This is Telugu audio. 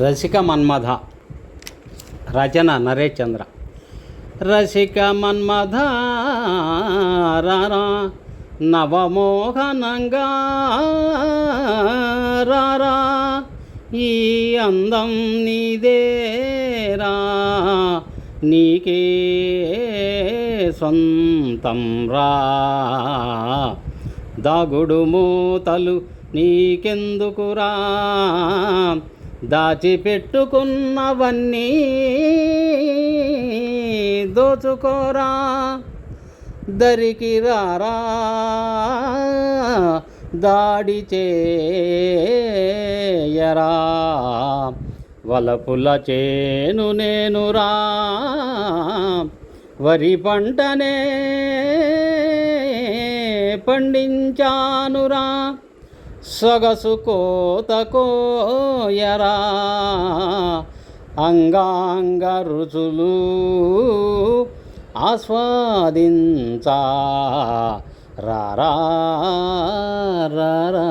రసిక మన్మథ రచన నరేష్ చంద్ర. రసిక మన్మథ రారా నవమోహనంగా రారా ఈ అందం నీదేరా నీకే సొంతం రా. దాగుడు మూతలు నీకెందుకురా? దాచిపెట్టుకున్నవన్నీ దోచుకోరా దరికి రారా దాడి చేయరా. వలపుల చేను నేనురా వరి పంటనే పండించానురా. సొగసు కోత కోయరా అంగాంగ రుచులు ఆస్వాదించా. రారా రారా